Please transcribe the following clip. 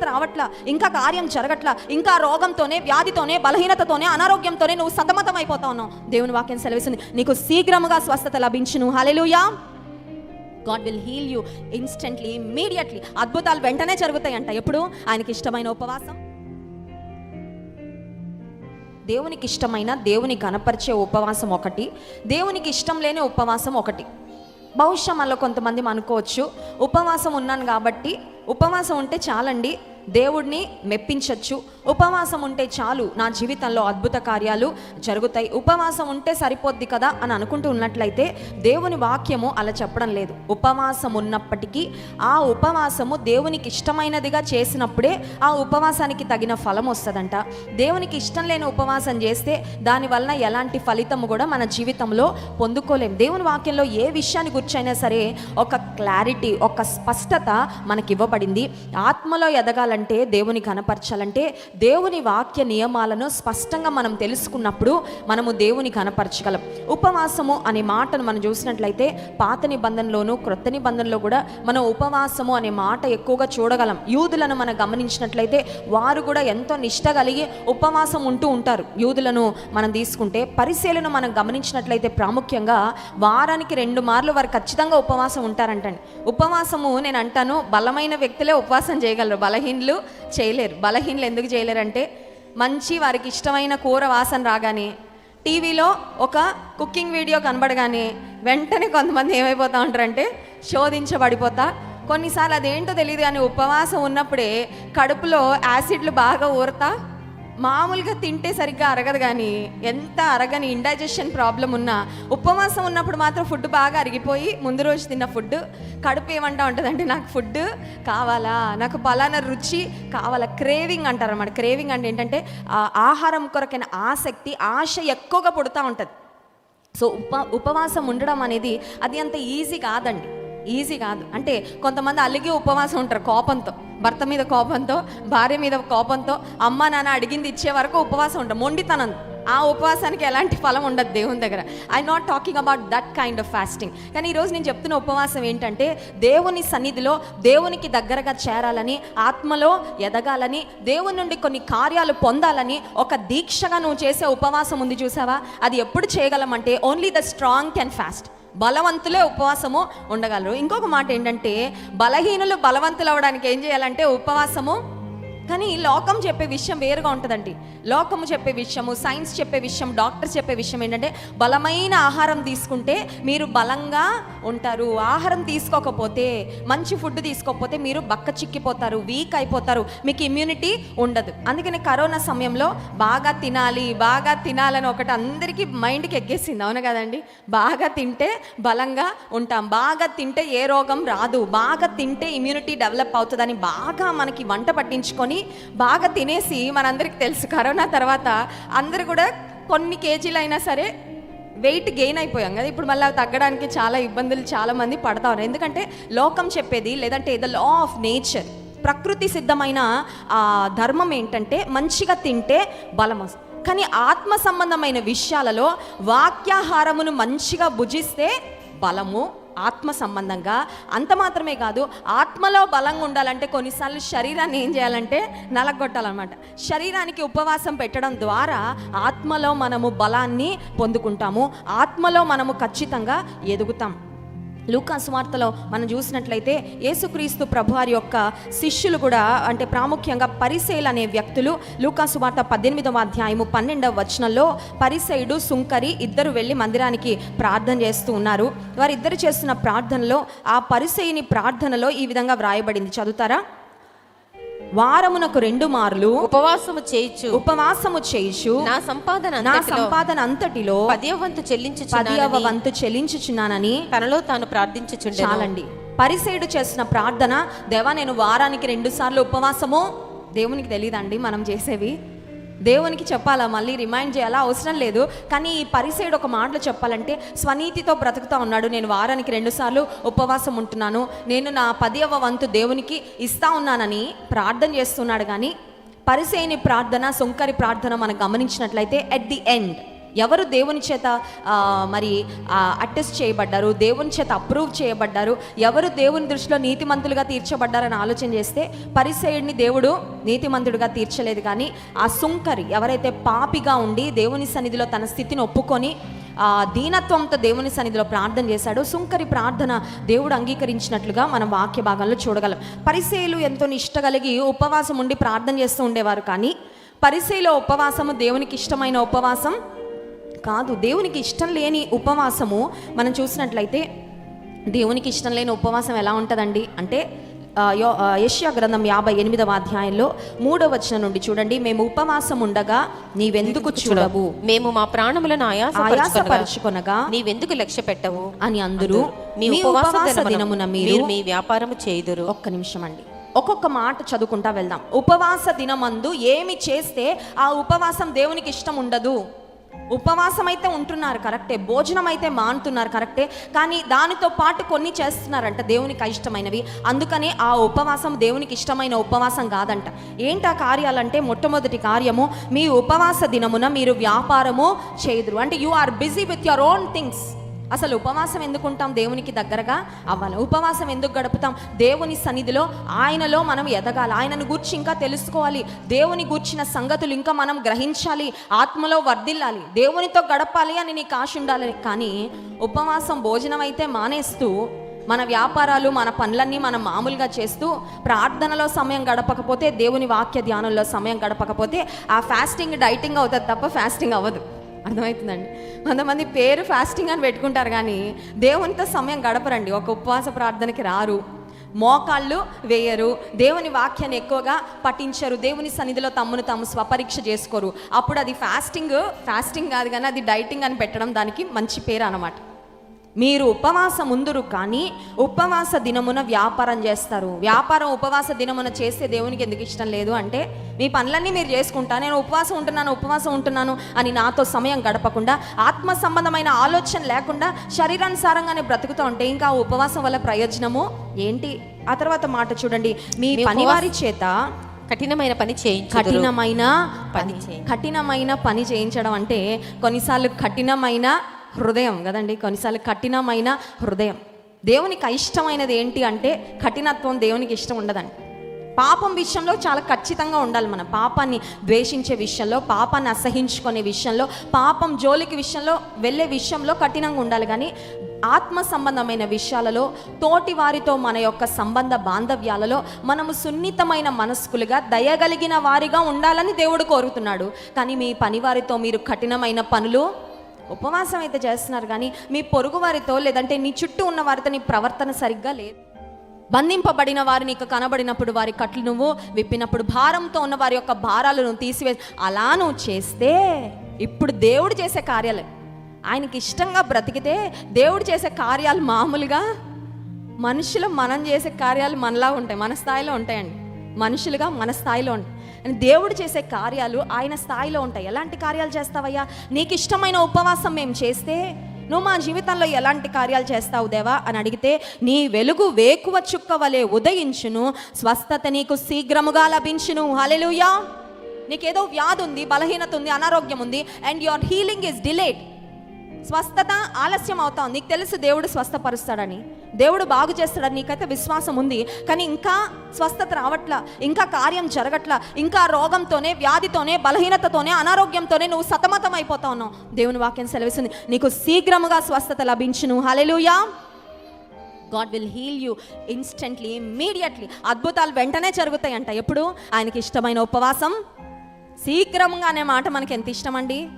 స్వస్థత రావట్లా ఇంకా కార్యం జరగట్లా ఇంకా రోగంతోనే వ్యాధితోనే బలహీనతతోనే అనారోగ్యంతోనే నువ్వు సతమతం అయిపోతా ఉన్నావు. దేవుని వాక్యం సెలవిస్తుంది. నీకు శీఘ్రముగా స్వస్థత లభించును. Hallelujah God will heal you instantly immediately అద్భుతాలు వెంటనే జరుగుతాయంట. ఎప్పుడు? ఆయనకి ఇష్టమైన ఉపవాసం. దేవునికి ఇష్టమైన దేవుని కనపరిచే ఉపవాసం ఒకటి. దేవునికి ఇష్టం లేని ఉపవాసం ఒకటి. బహుశా మనలో కొంతమంది అనుకోవచ్చు ఉపవాసం ఉన్నాను కాబట్టి ఉపవాసం ఉంటే చాలండి దేవుడిని మెప్పించవచ్చు ఉపవాసం ఉంటే చాలు నా జీవితంలో అద్భుత కార్యాలు జరుగుతాయి. ఉపవాసం ఉంటే సరిపోద్ది కదా అని అనుకుంటూ ఉన్నట్లయితే దేవుని వాక్యము అలా చెప్పడం లేదు. ఉపవాసం ఉన్నప్పటికీ ఆ ఉపవాసము దేవునికి ఇష్టమైనదిగా చేసినప్పుడే ఆ ఉపవాసానికి తగిన ఫలం వస్తుందంట. దేవునికి ఇష్టం లేని ఉపవాసం చేస్తే దానివల్ల ఎలాంటి ఫలితము కూడా మన జీవితంలో పొందుకోలేం. దేవుని వాక్యంలో ఏ విషయాన్ని గుర్చైనా సరే ఒక క్లారిటీ ఒక స్పష్టత మనకి ఇవ్వబడింది ఆత్మలో ఎదగాలంటే దేవుని కనపరచాలంటే దేవుని వాక్య నియమాలను స్పష్టంగా మనం తెలుసుకున్నప్పుడు మనము దేవుని కనపరచగలం. ఉపవాసము అనే మాటను మనం చూసినట్లయితే పాత నిబంధనలోను క్రొత్త నిబంధనలో కూడా మనం ఉపవాసము అనే మాట ఎక్కువగా చూడగలం. యూదులను మనం గమనించినట్లయితే వారు కూడా ఎంతో నిష్ట కలిగి ఉపవాసం ఉంటూ ఉంటారు. యూదులను మనం తీసుకుంటే పరిశీలను మనం గమనించినట్లయితే ప్రాముఖ్యంగా వారానికి రెండు మార్లు వారు ఖచ్చితంగా ఉపవాసం ఉంటారంటండి. ఉపవాసము నేను అంటాను బలమైన వ్యక్తులే ఉపవాసం చేయగలరు బలహీనులు చేయలేరు. బలహీనులు ఎందుకు చేయలేరంటే మంచి వారికి ఇష్టమైన కూర వాసన రాగానే టీవీలో ఒక కుకింగ్ వీడియో కనబడగానే వెంటనే కొంతమంది ఏమైపోతా ఉంటారంటే శోధించబడిపోతా. కొన్నిసార్లు అదేంటో తెలియదు కానీ ఉపవాసం ఉన్నప్పుడే కడుపులో యాసిడ్లు బాగా ఊరతా. మామూలుగా తింటే సరిగ్గా అరగదు కానీ ఎంత అరగని ఇండైజెషన్ ప్రాబ్లం ఉన్నా ఉపవాసం ఉన్నప్పుడు మాత్రం ఫుడ్ బాగా అరిగిపోయి ముందు రోజు తిన్న ఫుడ్ కడుపు ఏమంటా ఉంటుందంటే నాకు ఫుడ్ కావాలా నాకు పలానా రుచి కావాలా క్రేవింగ్ అంటారు అన్నమాట. క్రేవింగ్ అంటే ఏంటంటే ఆహారం కొరకైన ఆసక్తి ఆశ ఎక్కువగా పుడుతూ ఉంటుంది. సో ఉప ఉపవాసం ఉండడం అనేది అది అంత ఈజీ కాదండి. ఈజీ కాదు. అంటే కొంతమంది అలిగి ఉపవాసం ఉంటారు కోపంతో. భర్త మీద కోపంతో భార్య మీద కోపంతో అమ్మ నాన్న అడిగింది ఇచ్చే వరకు ఉపవాసం ఉంటారు. మొండితనం. ఆ ఉపవాసానికి ఎలాంటి ఫలం ఉండదు దేవుని దగ్గర. I not talking about that kind of fasting కానీ ఈరోజు నేను చెప్తున్న ఉపవాసం ఏంటంటే దేవుని సన్నిధిలో దేవునికి దగ్గరగా చేరాలని ఆత్మలో ఎదగాలని దేవుని నుండి కొన్ని కార్యాలు పొందాలని ఒక దీక్షగా నువ్వు చేసే ఉపవాసం ఉంది చూసావా? అది ఎప్పుడు చేయగలమంటే only the strong can fast బలవంతులే ఉపవాసము ఉండగలరు. ఇంకొక మాట ఏంటంటే బలహీనులు బలవంతులు అవ్వడానికి ఏం చేయాలంటే ఉపవాసము కానీ లోకం చెప్పే విషయం వేరుగా ఉంటుందండి. లోకము చెప్పే విషయము సైన్స్ చెప్పే విషయం డాక్టర్ చెప్పే విషయం ఏంటంటే బలమైన ఆహారం తీసుకుంటే మీరు బలంగా ఉంటారు. ఆహారం తీసుకోకపోతే మంచి ఫుడ్ తీసుకోకపోతే మీరు బక్క చిక్కిపోతారు వీక్ అయిపోతారు. మీకు ఇమ్యూనిటీ ఉండదు. అందుకని కరోనా సమయంలో బాగా తినాలి బాగా తినాలని ఒకటి అందరికీ మైండ్కి ఎక్కేసింది. అవును కదండి? బాగా తింటే బలంగా ఉంటాం. బాగా తింటే ఏ రోగం రాదు. బాగా తింటే ఇమ్యూనిటీ డెవలప్ అవుతుందని బాగా మనకి వంట పట్టించుకొని బాగా తినేసి మనందరికీ తెలుసు కరోనా తర్వాత అందరు కూడా కొన్ని కేజీలు అయినా సరే వెయిట్ గెయిన్ అయిపోయాం కదా. ఇప్పుడు మళ్ళీ తగ్గడానికి చాలా ఇబ్బందులు చాలామంది పడతారు పడతా ఉన్నారు. ఎందుకంటే లోకం చెప్పేది లేదంటే ద లా ఆఫ్ నేచర్ ప్రకృతి సిద్ధమైన ఆ ధర్మం ఏంటంటే మంచిగా తింటే బలం వస్తుంది. కానీ ఆత్మ సంబంధమైన విషయాలలో వాక్యాహారమును మంచిగా భుజిస్తే బలము ఆత్మ సంబంధంగా. అంత మాత్రమే కాదు ఆత్మలో బలంగా ఉండాలంటే కొన్నిసార్లు శరీరాన్ని ఏం చేయాలంటే నలగొట్టాలన్నమాట. శరీరానికి ఉపవాసం పెట్టడం ద్వారా ఆత్మలో మనము బలాన్ని పొందుకుంటాము. ఆత్మలో మనము ఖచ్చితంగా ఎదుగుతాం. లూకా సువార్తలో మనం చూసినట్లయితే యేసుక్రీస్తు ప్రభువారి యొక్క శిష్యులు కూడా అంటే ప్రాముఖ్యంగా పరిసేలు అనే వ్యక్తులు లూకా సువార్త పద్దెనిమిదవ అధ్యాయము పన్నెండవ వచనంలో పరిసయుడు సుంకరి ఇద్దరు వెళ్ళి మందిరానికి ప్రార్థన చేస్తూ ఉన్నారు. వారిద్దరు చేస్తున్న ప్రార్థనలో ఆ పరిసయుని ప్రార్థనలో ఈ విధంగా వ్రాయబడింది. చదువుతారా? వారమునకు రెండు మార్లు ఉపవాసము చేయించు. ఉపవాసము చేయుచు. నా సంపాదన నా సంపాదన అంతటిలో పదివ వంతు చెల్లించు పదివ వంతు చెల్లించుచున్నానని తనలో తాను ప్రార్థించుచుండెను. చాలండి. పరిసేయుడు చేసిన ప్రార్థన దేవా నేను వారానికి రెండు సార్లు ఉపవాసము? దేవునికి తెలియదండి మనం చేసేవి. దేవునికి చెప్పాలా? మళ్ళీ రిమైండ్ చేయాలా? అవసరం లేదు. కానీ ఈ పరిసేయుడు ఒక మాటలు చెప్పాలంటే స్వనీతితో బ్రతుకుతా ఉన్నాడు. నేను వారానికి రెండుసార్లు ఉపవాసం ఉంటున్నాను. నేను నా పదివ వంతు దేవునికి ఇస్తా ఉన్నానని ప్రార్థన చేస్తున్నాడు. కానీ పరిసేయుని ప్రార్థన సుంకరి ప్రార్థన మనం గమనించినట్లయితే ఎట్ ది ఎండ్ ఎవరు దేవుని చేత మరి అటెస్ట్ చేయబడ్డారు దేవుని చేత అప్రూవ్ చేయబడ్డారు ఎవరు దేవుని దృష్టిలో నీతిమంతులుగా తీర్చబడ్డారని ఆలోచన చేస్తే పరిసయుడిని దేవుడు నీతిమంతుడిగా తీర్చలేదు. కానీ ఆ సుంకరి ఎవరైతే పాపిగా ఉండి దేవుని సన్నిధిలో తన స్థితిని ఒప్పుకొని ఆ దీనత్వంతో దేవుని సన్నిధిలో ప్రార్థన చేశాడు సుంకరి ప్రార్థన దేవుడు అంగీకరించినట్లుగా మనం వాక్య భాగంలో చూడగలం. పరిసేయులు ఎంతో నిష్ట కలిగి ఉపవాసం ఉండి ప్రార్థన చేస్తూ ఉండేవారు. కానీ పరిసేలో ఉపవాసము దేవునికి ఇష్టమైన ఉపవాసం కాదు. దేవునికి ఇష్టం లేని ఉపవాసము మనం చూసినట్లయితే దేవునికి ఇష్టం లేని ఉపవాసం ఎలా ఉంటుందండి? అంటే యెషయా గ్రంథం యాభై ఎనిమిదవ అధ్యాయంలో మూడవ వచనం నుండి చూడండి. మేము ఉపవాసం ఉండగా నీవెందుకు చూడవు? మేము మా ప్రాణములను ఆయాసపరచుకొనగా నీవెందుకు లక్ష్య పెట్టవు? అని అందరూ మీ ఉపవాస దినమున మీరు మీరు మీ వ్యాపారము చేయుదురు. ఒక్క నిమిషం అండి. ఒక్కొక్క మాట చదువుకుంటా వెళ్దాం. ఉపవాస దినమందు ఏమి చేస్తే ఆ ఉపవాసం దేవునికి ఇష్టం ఉండదు? ఉపవాసం అయితే ఉంటున్నారు కరెక్టే. భోజనం అయితే మానుతున్నారు కరెక్టే. కానీ దానితో పాటు కొన్ని చేస్తున్నారంట దేవునికి ఇష్టమైనవి. అందుకనే ఆ ఉపవాసం దేవునికి ఇష్టమైన ఉపవాసం కాదంట. ఏంటి ఆ కార్యాలంటే మొట్టమొదటి కార్యము మీ ఉపవాస దినమున మీరు వ్యాపారము చేయుదురు. అంటే you are busy with your own things అసలు ఉపవాసం ఎందుకుంటాం దేవునికి దగ్గరగా? అవ్వాలి? ఉపవాసం ఎందుకు గడుపుతాం? దేవుని సన్నిధిలో ఆయనలో మనం ఎదగాలి. ఆయనను గూర్చి ఇంకా తెలుసుకోవాలి. దేవుని గూర్చిన సంగతులు ఇంకా మనం గ్రహించాలి. ఆత్మలో వర్ధిల్లాలి. దేవునితో గడపాలి అని నీకు ఆశ ఉండాలి. కానీ ఉపవాసం భోజనం అయితే మానేస్తూ మన వ్యాపారాలు మన పనులన్నీ మనం మామూలుగా చేస్తూ ప్రార్థనలో సమయం గడపకపోతే దేవుని వాక్య ధ్యానంలో సమయం గడపకపోతే ఆ ఫాస్టింగ్ డైటింగ్ అవుతుంది తప్ప ఫాస్టింగ్ అవ్వదు. అర్థమవుతుందండి. కొంతమంది పేరు ఫాస్టింగ్ అని పెట్టుకుంటారు కానీ దేవునితో సమయం గడపరండి. ఒక ఉపవాస ప్రార్థనకి రారు. మోకాళ్ళు వేయరు. దేవుని వాక్యాన్ని ఎక్కువగా పఠించరు. దేవుని సన్నిధిలో తమ్మును తాము స్వపరీక్ష చేసుకోరు. అప్పుడు అది ఫాస్టింగ్ ఫాస్టింగ్ కాదు కానీ అది డైటింగ్ అని పెట్టడం దానికి మంచి పేరు అనమాట మీరు ఉపవాసం ఉందురు కానీ ఉపవాస దినమున వ్యాపారం చేస్తారు. వ్యాపారం ఉపవాస దినమున చేస్తే దేవునికి ఎందుకు ఇష్టం లేదు అంటే మీ పనులన్నీ మీరు చేసుకుంటా నేను ఉపవాసం ఉంటున్నాను ఉపవాసం ఉంటున్నాను అని నాతో సమయం గడపకుండా ఆత్మ సంబంధమైన ఆలోచన లేకుండా శరీరానుసారంగానే బ్రతుకుతూ ఉంటే ఇంకా ఉపవాసం వల్ల ప్రయోజనము ఏంటి? ఆ తర్వాత మాట చూడండి. మీ పనివారి చేత కఠినమైన పని చేయించు కఠినమైన పని పని చేయి. కఠినమైన పని చేయించడం అంటే కొన్నిసార్లు కఠినమైన హృదయం కదండి? కొన్నిసార్లు కఠినమైన హృదయం. దేవునికి అయిష్టమైనది ఏంటి అంటే కఠినత్వం దేవునికి ఇష్టం ఉండదండి. పాపం విషయంలో చాలా ఖచ్చితంగా ఉండాలి మన. పాపాన్ని ద్వేషించే విషయంలో పాపాన్ని అసహించుకునే విషయంలో పాపం జోలికి విషయంలో వెళ్ళే విషయంలో కఠినంగా ఉండాలి. కానీ ఆత్మ సంబంధమైన విషయాలలో తోటి వారితో మన యొక్క సంబంధ బాంధవ్యాలలో మనము సున్నితమైన మనస్కులుగా దయగలిగిన వారిగా ఉండాలని దేవుడు కోరుతున్నాడు. కానీ మీ పనివారితో మీరు కఠినమైన పనులు ఉపవాసం అయితే చేస్తున్నారు కానీ మీ పొరుగు వారితో లేదంటే నీ చుట్టూ ఉన్న వారితో నీ ప్రవర్తన సరిగ్గా లేదు. బంధింపబడిన వారు నీకు కనబడినప్పుడు వారి కట్లు నువ్వు విప్పినప్పుడు భారంతో ఉన్న వారి యొక్క భారాలు నువ్వు తీసివే అలా నువ్వు చేస్తే ఇప్పుడు దేవుడు చేసే కార్యాలు. ఆయనకి ఇష్టంగా బ్రతికితే దేవుడు చేసే కార్యాలు మామూలుగా మనుషులు మనం చేసే కార్యాలు మనలా ఉంటాయి మన స్థాయిలో ఉంటాయండి. మనుషులుగా మన స్థాయిలో ఉంటాయి. దేవుడు చేసే కార్యాలు ఆయన స్థాయిలో ఉంటాయి. ఎలాంటి కార్యాలు చేస్తావయ్యా? నీకు ఇష్టమైన ఉపవాసం మేము చేస్తే నువ్వు మా జీవితంలో ఎలాంటి కార్యాలు చేస్తావు దేవా? అని అడిగితే నీ వెలుగు వేకువ చుక్క వలె ఉదయించును స్వస్థత నీకు శీఘ్రముగా లభించును. హలెలుయా నీకేదో వ్యాధి ఉంది బలహీనత ఉంది అనారోగ్యం ఉంది and your healing is delayed స్వస్థత ఆలస్యం అవుతాం నీకు తెలుసు దేవుడు స్వస్థపరుస్తాడని. దేవుడు బాగు చేస్తాడని నీకైతే విశ్వాసం ఉంది. కానీ ఇంకా స్వస్థత రావట్లా ఇంకా కార్యం జరగట్లా ఇంకా రోగంతోనే వ్యాధితోనే బలహీనతతోనే అనారోగ్యంతోనే నువ్వు సతమతం అయిపోతా ఉన్నావు. దేవుని వాక్యం సెలవిస్తుంది. నీకు శీఘ్రముగా స్వస్థత లభించును. Hallelujah God will heal you instantly immediately అద్భుతాలు వెంటనే జరుగుతాయంట. ఎప్పుడు? ఆయనకి ఇష్టమైన ఉపవాసం. శీఘ్రంగా అనే మాట మనకి ఎంత ఇష్టం అండి